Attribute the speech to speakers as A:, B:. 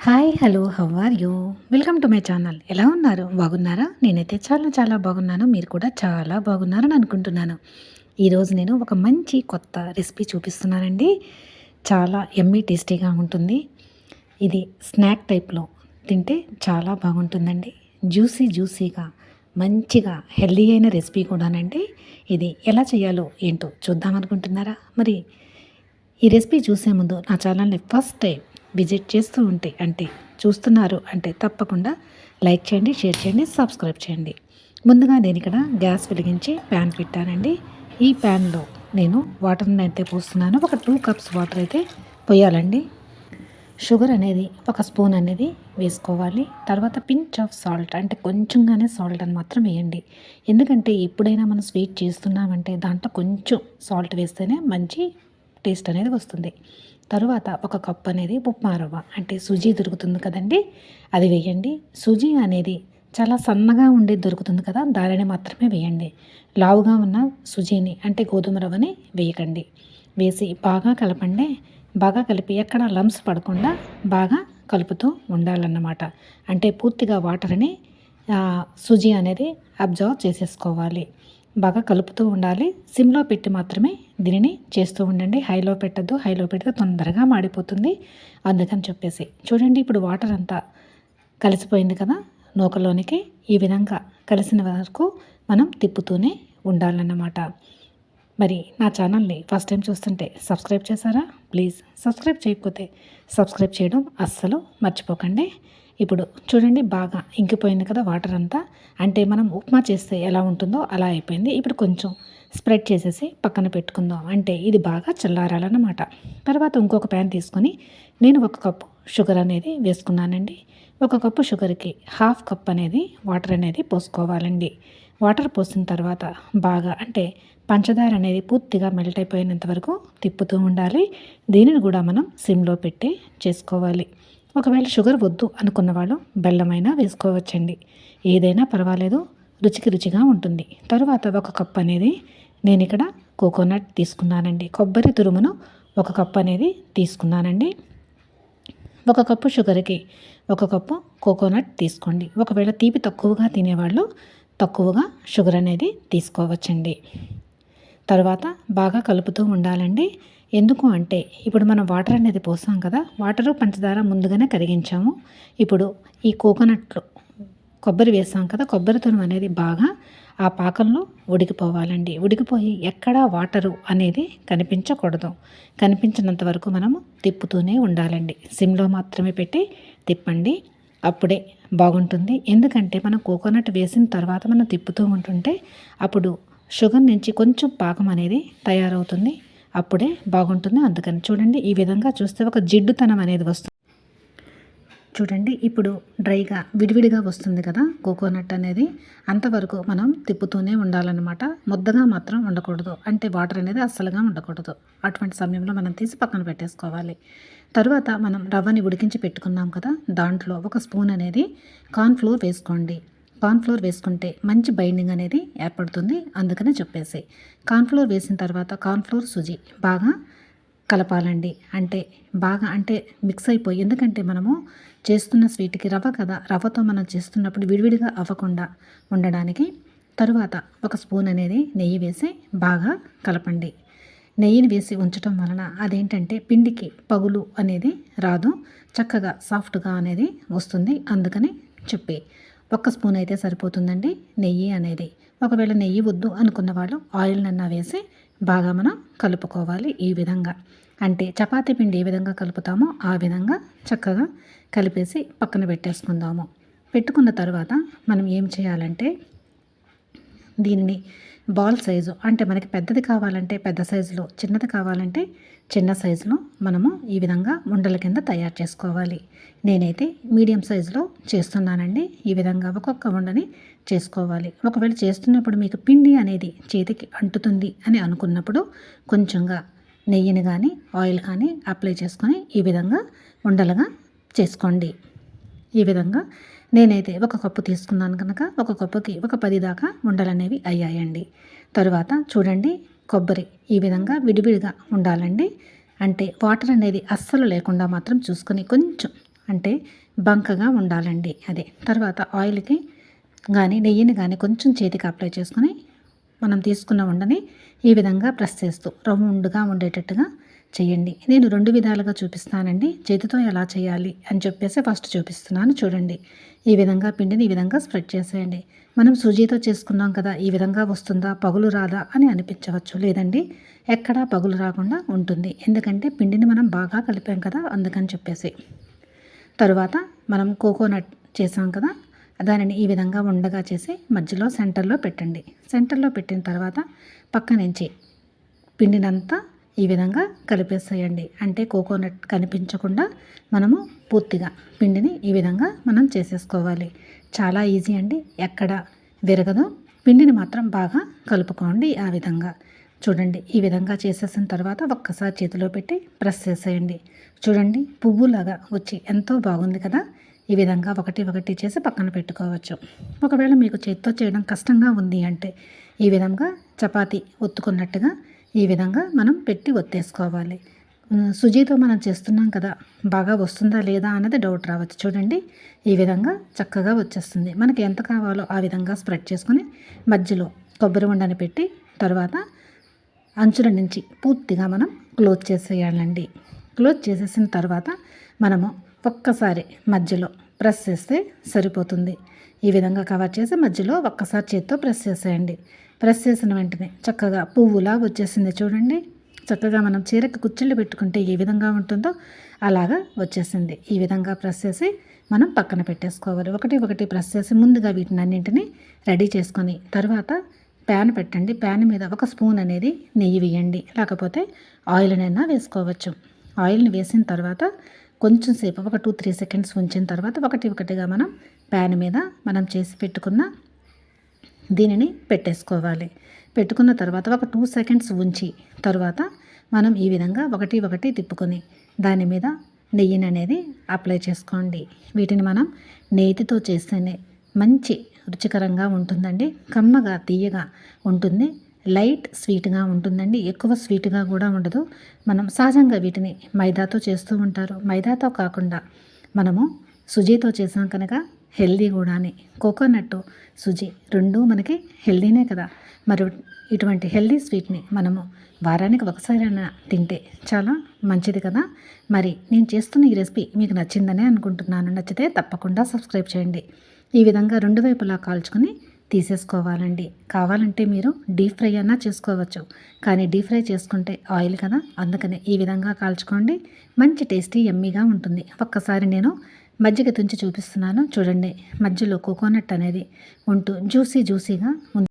A: Hi hello how are you welcome to my channel ఎలా ఉన్నారు? బాగున్నారా? నేనైతే చాలా చాలా బాగున్నాను. మీరు కూడా చాలా బాగున్నారని అనుకుంటున్నాను. ఈరోజు నేను ఒక మంచి కొత్త రెసిపీ చూపిస్తున్నానండి. చాలా ఎమ్మీ టేస్టీగా ఉంటుంది. ఇది స్నాక్ టైప్లో తింటే చాలా బాగుంటుందండి. జ్యూసీ జ్యూసీగా మంచిగా హెల్దీ అయిన రెసిపీ కూడానండి. ఇది ఎలా చేయాలో ఏంటో చూద్దామనుకుంటున్నారా మరి ఈ రెసిపీ చూసే ముందు నా ఛానల్ని ఫస్ట్ టైం విజిట్ చేస్తూ ఉంటే అంటే చూస్తున్నారు అంటే తప్పకుండా లైక్ చేయండి షేర్ చేయండి సబ్స్క్రైబ్ చేయండి. ముందుగా నేను ఇక్కడ గ్యాస్ వెలిగించి ప్యాన్ పెట్టానండి. ఈ ప్యాన్లో నేను వాటర్ని అయితే పోస్తున్నాను. ఒక టూ కప్స్ వాటర్ అయితే పోయాలండి. షుగర్ అనేది ఒక స్పూన్ అనేది వేసుకోవాలి. తర్వాత పించ్ ఆఫ్ సాల్ట్ అంటే కొంచెంగానే సాల్ట్ అని మాత్రం వేయండి. ఎందుకంటే ఎప్పుడైనా మనం స్వీట్ చేస్తున్నామంటే దాంట్లో కొంచెం సాల్ట్ వేస్తేనే మంచి టేస్ట్ అనేది వస్తుంది. తరువాత ఒక కప్పు అనేది ఉప్మా రవ్వ అంటే సుజీ దొరుకుతుంది కదండి అది వేయండి. సుజీ అనేది చాలా సన్నగా ఉండి దొరుకుతుంది కదా దానిని మాత్రమే వేయండి. లావుగా ఉన్న సుజీని అంటే గోధుమ రవ్వని వేయకండి. వేసి బాగా కలపండి. బాగా కలిపి ఎక్కడ లంప్స్ పడకుండా బాగా కలుపుతూ ఉండాలన్నమాట. అంటే పూర్తిగా వాటర్ని సుజీ అనేది అబ్జర్వ్ చేసేసుకోవాలి. బాగా కలుపుతూ ఉండాలి. సిమ్లో పెట్టి మాత్రమే దీనిని చేస్తూ ఉండండి. హైలో పెట్టద్దు. హైలో పెడితే తొందరగా మాడిపోతుంది. అందుకని చెప్పేసి. చూడండి ఇప్పుడు వాటర్ అంతా కలిసిపోయింది కదా? నూకలోనికి ఈ విధంగా కలిసిన వరకు మనం తిప్పుతూనే ఉండాలన్నమాట. మరి నా ఛానల్ని ఫస్ట్ టైం చూస్తుంటే సబ్స్క్రైబ్ చేశారా? ప్లీజ్ సబ్స్క్రైబ్ చేయకపోతే సబ్స్క్రైబ్ చేయడం అస్సలు మర్చిపోకండి. ఇప్పుడు చూడండి బాగా ఇంకిపోయింది కదా వాటర్ అంతా. అంటే మనం ఉప్మా చేస్తే ఎలా ఉంటుందో అలా అయిపోయింది. ఇప్పుడు కొంచెం స్ప్రెడ్ చేసేసి పక్కన పెట్టుకుందాం. అంటే ఇది బాగా చల్లారాలన్నమాట. తర్వాత ఇంకొక ప్యాన్ తీసుకొని నేను ఒక కప్పు షుగర్ అనేది వేసుకున్నానండి. ఒక కప్పు షుగర్కి హాఫ్ కప్ అనేది వాటర్ అనేది పోసుకోవాలండి. వాటర్ పోసిన తర్వాత బాగా అంటే పంచదార అనేది పూర్తిగా మెల్ట్ అయిపోయినంత వరకు తిప్పుతూ ఉండాలి. దీనిని కూడా మనం సిమ్లో పెట్టి చేసుకోవాలి. ఒకవేళ షుగర్ వద్దు అనుకున్న వాళ్ళు బెల్లమైనా వేసుకోవచ్చండి. ఏదైనా పర్వాలేదు రుచికి రుచిగా ఉంటుంది. తరువాత ఒక కప్ అనేది నేను ఇక్కడ కోకోనట్ తీసుకున్నానండి. కొబ్బరి తురుమును ఒక కప్ అనేది తీసుకున్నానండి. ఒక కప్పు షుగర్కి ఒక కప్పు కోకోనట్ తీసుకోండి. ఒకవేళ తీపి తక్కువగా తినేవాళ్ళు తక్కువగా షుగర్ అనేది తీసుకోవచ్చండి. తర్వాత బాగా కలుపుతూ ఉండాలండి. ఎందుకు అంటే ఇప్పుడు మనం వాటర్ అనేది పోసాం కదా వాటరు పంచదార ముందుగానే కరిగించాము. ఇప్పుడు ఈ కోకోనట్లు కొబ్బరి వేసాం కదా కొబ్బరి తురుము అనేది బాగా ఆ పాకంలో ఉడికిపోవాలండి. ఉడికిపోయి ఎక్కడా వాటరు అనేది కనిపించకూడదు. కనిపించినంత వరకు మనము తిప్పుతూనే ఉండాలండి. సిమ్లో మాత్రమే పెట్టి తిప్పండి. అప్పుడే బాగుంటుంది. ఎందుకంటే మనం కోకోనట్ వేసిన తర్వాత మనం తిప్పుతూ ఉంటుంటే అప్పుడు షుగర్ నుంచి కొంచెం పాకం అనేది తయారవుతుంది. అప్పుడే బాగుంటుంది. అందుకని చూడండి ఈ విధంగా చూస్తే ఒక జిడ్డుతనం అనేది వస్తుంది. చూడండి ఇప్పుడు డ్రైగా విడివిడిగా వస్తుంది కదా కోకోనట్ అనేది. అంతవరకు మనం తిప్పుతూనే ఉండాలన్నమాట. ముద్దగా మాత్రం ఉండకూడదు. అంటే వాటర్ అనేది అస్సలుగా ఉండకూడదు. అటువంటి సమయంలో మనం తీసి పక్కన పెట్టేసుకోవాలి. తర్వాత మనం రవ్వని ఉడికించి పెట్టుకున్నాం కదా దాంట్లో ఒక స్పూన్ అనేది కార్న్ఫ్లోర్ వేసుకోండి. కార్న్ఫ్లోర్ వేసుకుంటే మంచి బైండింగ్ అనేది ఏర్పడుతుంది. అందుకనే చెప్పేసి. కార్న్ఫ్లోర్ వేసిన తర్వాత కార్న్ఫ్లోర్ సుజి బాగా కలపాలండి. అంటే బాగా అంటే మిక్స్ అయిపోయి ఎందుకంటే మనము చేస్తున్న స్వీట్కి రవ్వ కదా రవ్వతో మనం చేస్తున్నప్పుడు విడివిడిగా అవ్వకుండా ఉండడానికి తరువాత ఒక స్పూన్ అనేది నెయ్యి వేసి బాగా కలపండి. నెయ్యిని వేసి ఉంచటం వలన అదేంటంటే పిండికి పగులు అనేది రాదు చక్కగా సాఫ్ట్గా అనేది వస్తుంది. అందుకని చెప్పి ఒక్క స్పూన్ అయితే సరిపోతుందండి నెయ్యి అనేది. ఒకవేళ నెయ్యి వద్దు అనుకున్న వాళ్ళు ఆయిల్ నన్నా వేసి బాగా మనం కలుపుకోవాలి ఈ విధంగా. అంటే చపాతీ పిండి ఏ విధంగా కలుపుతామో ఆ విధంగా చక్కగా కలిపేసి పక్కన పెట్టేసుకుందాము. పెట్టుకున్న తర్వాత మనం ఏం చేయాలంటే దీనిని బాల్ సైజు అంటే మనకి పెద్దది కావాలంటే పెద్ద సైజులో చిన్నది కావాలంటే చిన్న సైజులో మనము ఈ విధంగా ఉండల కింద తయారు చేసుకోవాలి. నేనైతే మీడియం సైజులో చేస్తున్నానండి. ఈ విధంగా ఒక్కొక్క ఉండని చేసుకోవాలి. ఒకవేళ చేస్తున్నప్పుడు మీకు పిండి అనేది చేతికి అంటుతుంది అని అనుకున్నప్పుడు కొంచెంగా నెయ్యిని కానీ ఆయిల్ కానీ అప్లై చేసుకొని ఈ విధంగా ఉండలుగా చేసుకోండి. ఈ విధంగా నేనైతే ఒక కప్పు తీసుకున్నాను కనుక ఒక కప్పుకి ఒక పది దాకా ఉండలనేవి అయ్యాయండి. తరువాత చూడండి కొబ్బరి ఈ విధంగా విడివిడిగా ఉండాలండి. అంటే వాటర్ అనేది అస్సలు లేకుండా మాత్రం చూసుకొని కొంచెం అంటే బంకగా ఉండాలండి అదే. తర్వాత ఆయిల్కి కానీ నెయ్యిని కానీ కొంచెం చేతికి అప్లై చేసుకొని మనం తీసుకున్న ఉండని ఈ విధంగా ప్రెస్ చేస్తూ రౌండ్గా ఉండేటట్టుగా చేయండి. నేను రెండు విధాలుగా చూపిస్తానండి. చేతితో ఎలా చేయాలి అని చెప్పేసి ఫస్ట్ చూపిస్తున్నాను చూడండి. ఈ విధంగా పిండిని ఈ విధంగా స్ప్రెడ్ చేసేయండి. మనం సూజీతో చేసుకున్నాం కదా ఈ విధంగా వస్తుందా పగులు రాదా అని అనిపించవచ్చు. లేదండి ఎక్కడా పగులు రాకుండా ఉంటుంది. ఎందుకంటే పిండిని మనం బాగా కలిపాం కదా అందుకని చెప్పేసి. తరువాత మనం కోకోనట్ చేసాం కదా దానిని ఈ విధంగా ఉండగా చేసి మధ్యలో సెంటర్లో పెట్టండి. సెంటర్లో పెట్టిన తర్వాత పక్క నుంచి పిండినంతా ఈ విధంగా కలిపేసేయండి. అంటే కోకోనట్ కనిపించకుండా మనము పూర్తిగా పిండిని ఈ విధంగా మనం చేసేసుకోవాలి. చాలా ఈజీ అండి. ఎక్కడ విరగదు. పిండిని మాత్రం బాగా కలుపుకోండి ఆ విధంగా. చూడండి ఈ విధంగా చేసేసిన తర్వాత ఒక్కసారి చేతిలో పెట్టి ప్రెస్ చేసేయండి. చూడండి పువ్వులాగా వచ్చి ఎంతో బాగుంది కదా. ఈ విధంగా ఒకటి ఒకటి చేసి పక్కన పెట్టుకోవచ్చు. ఒకవేళ మీకు చేతితో చేయడం కష్టంగా ఉంది అంటే ఈ విధంగా చపాతీ ఒత్తుకున్నట్టుగా ఈ విధంగా మనం పెట్టి ఒత్తేసుకోవాలి. సుజీతో మనం చేస్తున్నాం కదా బాగా వస్తుందా లేదా అన్నది డౌట్ రావచ్చు. చూడండి ఈ విధంగా చక్కగా వచ్చేస్తుంది. మనకి ఎంత కావాలో ఆ విధంగా స్ప్రెడ్ చేసుకొని మధ్యలో కొబ్బరి ఉండని పెట్టి తర్వాత అంచుల నుంచి పూర్తిగా మనం క్లోజ్ చేసేయాలండి. క్లోజ్ చేసేసిన తర్వాత మనము ఒక్కసారి మధ్యలో ప్రెస్ చేస్తే సరిపోతుంది. ఈ విధంగా కవర్ చేసి మధ్యలో ఒక్కసారి చేత్తో ప్రెస్ చేసేయండి. ప్రెస్ చేసిన వెంటనే చక్కగా పువ్వులా వచ్చేసింది చూడండి. చక్కగా మనం చీరకు కుచ్చిళ్ళు పెట్టుకుంటే ఏ విధంగా ఉంటుందో అలాగా వచ్చేసింది. ఈ విధంగా ప్రెస్ చేసి మనం పక్కన పెట్టేసుకోవాలి. ఒకటి ఒకటి ప్రెస్ చేసి ముందుగా వీటిని అన్నింటినీ రెడీ చేసుకొని తర్వాత ప్యాన్ పెట్టండి. ప్యాన్ మీద ఒక స్పూన్ అనేది నెయ్యి వేయండి. లేకపోతే ఆయిల్నైనా వేసుకోవచ్చు. ఆయిల్ని వేసిన తర్వాత కొంచెం సేపు ఒక టూ త్రీ సెకండ్స్ ఉంచిన తర్వాత ఒకటి ఒకటిగా మనం ప్యాన్ మీద మనం చేసి పెట్టుకున్న దీనిని పెట్టేసుకోవాలి. పెట్టుకున్న తర్వాత ఒక టూ సెకండ్స్ ఉంచి తర్వాత మనం ఈ విధంగా ఒకటి ఒకటి తిప్పుకొని దాని మీద నెయ్యిని అనేది అప్లై చేసుకోండి. వీటిని మనం నేతితో చేస్తేనే మంచి రుచికరంగా ఉంటుందండి. కమ్మగా తీయగా ఉంటుంది. లైట్ స్వీట్గా ఉంటుందండి. ఎక్కువ స్వీట్గా కూడా ఉండదు. మనం సహజంగా వీటిని మైదాతో చేస్తూ ఉంటారు. మైదాతో కాకుండా మనము సుజీతో చేసాం కనుక హెల్దీ కూడాని. కోకోనట్ సుజీ రెండు మనకి హెల్దీనే కదా. మరి ఇటువంటి హెల్దీ స్వీట్ని మనము వారానికి ఒకసారైనా తింటే చాలా మంచిది కదా. మరి నేను చేస్తున్న ఈ రెసిపీ మీకు నచ్చిందనే అనుకుంటున్నాను. నచ్చితే తప్పకుండా సబ్స్క్రైబ్ చేయండి. ఈ విధంగా రెండు వైపులా కాల్చుకొని తీసేసుకోవాలండి. కావాలంటే మీరు డీప్ ఫ్రై అన్నా చేసుకోవచ్చు. కానీ డీప్ ఫ్రై చేసుకుంటే ఆయిల్ కదా. అందుకనే ఈ విధంగా కాల్చుకోండి. మంచి టేస్టీ ఎమ్మీగా ఉంటుంది. ఒక్కసారి నేను మజ్జిగ తుంచి చూపిస్తున్నాను. చూడండి మధ్యలో కోకోనట్ అనేది ఉంటూ జ్యూసీ జ్యూసీగా